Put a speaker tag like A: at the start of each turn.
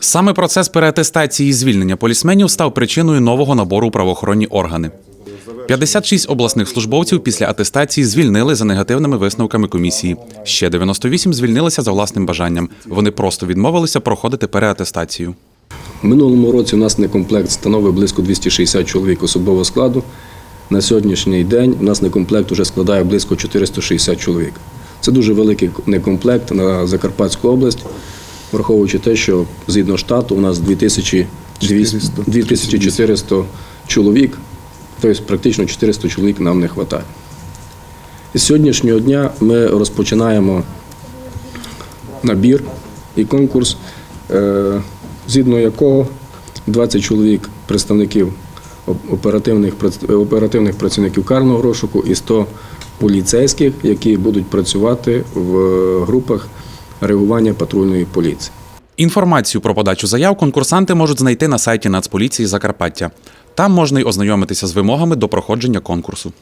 A: Саме процес переатестації і звільнення полісменів став причиною нового набору правоохоронні органи. 56 обласних службовців після атестації звільнили за негативними висновками комісії. Ще 98 звільнилися за власним бажанням. Вони просто відмовилися проходити переатестацію.
B: В минулому році у нас некомплект становив близько 260 чоловік особового складу. На сьогоднішній день у нас некомплект вже складає близько 460 чоловік. Це дуже великий некомплект на Закарпатську область, враховуючи те, що згідно штату у нас 2200 2400 чоловік, тобто практично 400 чоловік нам не вистачає. З сьогоднішнього дня ми розпочинаємо набір і конкурс, е, згідно якого 20 чоловік представників оперативних, оперативних працівників карного розшуку і 100 поліцейських, які будуть працювати в групах реагування патрульної поліції.
A: Інформацію про подачу заяв конкурсанти можуть знайти на сайті Нацполіції Закарпаття. Там можна й ознайомитися з вимогами до проходження конкурсу.